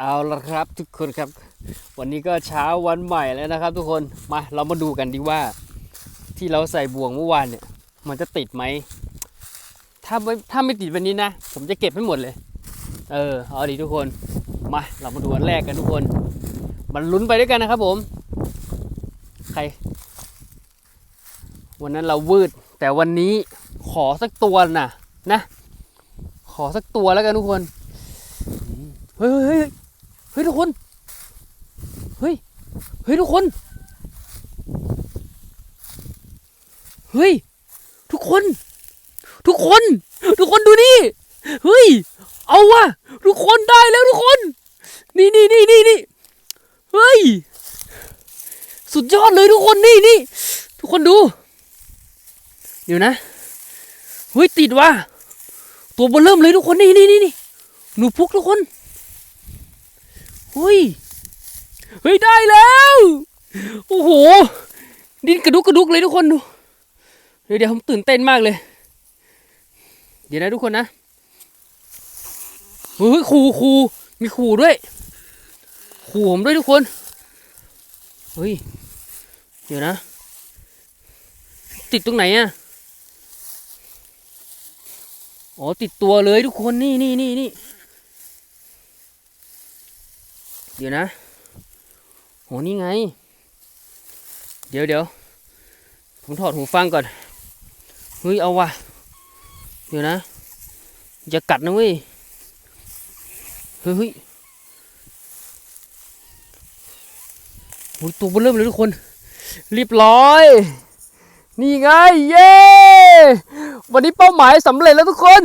เอาละครับทุกคนครับ วันนี้ก็เช้าวันใหม่แล้วนะครับ ทุกคนมาเรามาดูกันดีว่า ที่เราใส่บ่วงเมื่อวานเนี่ย มันจะติดไหมถ้าไม่ถ้าไม่ติดวันนี้นะ ผมจะเก็บให้หมดเลย เออเอาดีทุกคนมาเรามาดูอันแรกกันทุกคน มันลุ้นไปด้วยกันนะครับ ผม ใคร วันนั้นเราวืด แต่วันนี้ขอสักตัวน่ะนะ ขอสักตัวแล้วกันทุกคนเฮ้ย ฮ้ยเฮ้ยทุกคน เฮ้ย เฮ้ยทุกคน เฮ้ย ทุกคน ทุกคน ทุกคนดูนี่ เฮ้ย เอาวะทุกคนได้แล้วทุกคน นี่นี่นี่นี่นี่เฮ้ย สุดยอดเลยทุกคนนี่นี่ทุกคนดู เดี๋ยวนะ เฮ้ยติดว่ะ ตัวเบอลเริ่มเลยทุกคนนี่นี่นี่นี่หนูพุกทุกคน ฮ้ย เฮ้ย ได้แล้ว โอ้โห ดินกระดุกกระดุกเลยทุกคนดู เดี๋ยวเดี๋ยวผมตื่นเต้นมากเลย เดี๋ยวนะทุกคนนะ เฮ้ยครูครูมีครูด้วยครูผมด้วยทุกคน เฮ้ย เดี๋ยวนะ ติดตรงไหนอะอ๋อติดตัวเลยทุกคนนี่นี่นี่นี่ เดี๋ยวนะ โห นี่ไง เดี๋ยวเดี๋ยวผมถอดหูฟังก่อน เฮ้ย เอาว่ะ เดี๋ยวนะ อย่ากัดนะเว้ย เฮ้ยเฮ้ยโอ้ยตัวเบอเริ่มเลยทุกคน รีบร้อย นี่ไง เย้ วันนี้เป้าหมายสำเร็จแล้วทุกคน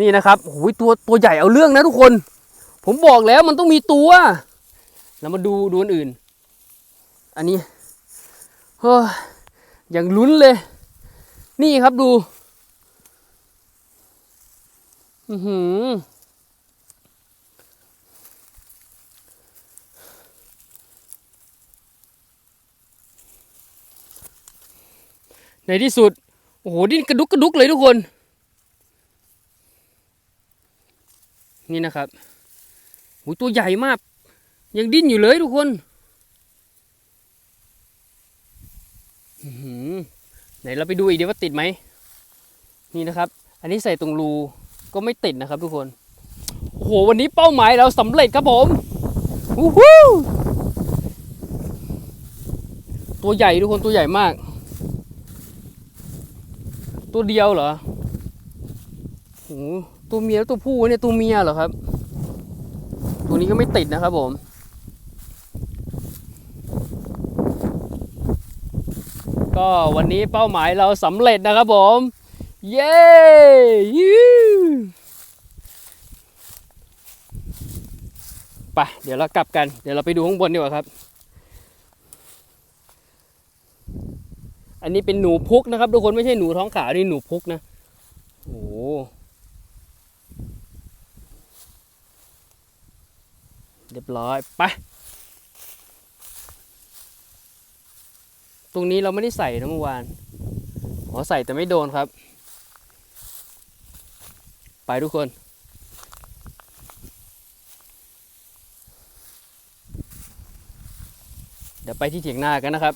นี่นะครับโอ้ยตัวตัวใหญ่เอาเรื่องนะทุกคน ผมบอกแล้วมันต้องมีตัวเรามาดูดูอันอื่น อันนี้เฮ้ยอย่างลุ้นเลย นี่ครับดู อือหือในที่สุด โอ้โห ดิ้นกระดุกกระดุกเลยทุกคน นี่นะครับ โอ้ยตัวใหญ่มาก ยังดิ้นอยู่เลยทุกคนไหนเราไปดูอีกเดี๋ยวว่าติดไหม นี่นะครับ อันนี้ใส่ตรงรูก็ไม่ติดนะครับทุกคน โอ้โห วันนี้เป้าหมายเราสำเร็จครับผมวู้ฮู้ตัวใหญ่ทุกคนตัวใหญ่มาก ตัวเดียวเหรอโอ้โหตัวเมียแล้วตัวผู้เนี่ยตัวเมียเหรอครับ ตัวนี้ก็ไม่ติดนะครับผมก็วันนี้เป้าหมายเราสำเร็จนะครับผม เย้ยูไปเดี๋ยวเรากลับกัน เดี๋ยวเราไปดูข้างบนดีกว่าครับ อันนี้เป็นหนูพุกนะครับทุกคนไม่ใช่หนูท้องขาวนี่หนูพุกนะ โอ้โห เรียบร้อยไปตรงนี้เราไม่ได้ใส่นะเมื่อวานอ๋อใส่แต่ไม่โดนครับ ไปทุกคน เดี๋ยวไปที่เถียงนากันนะครับ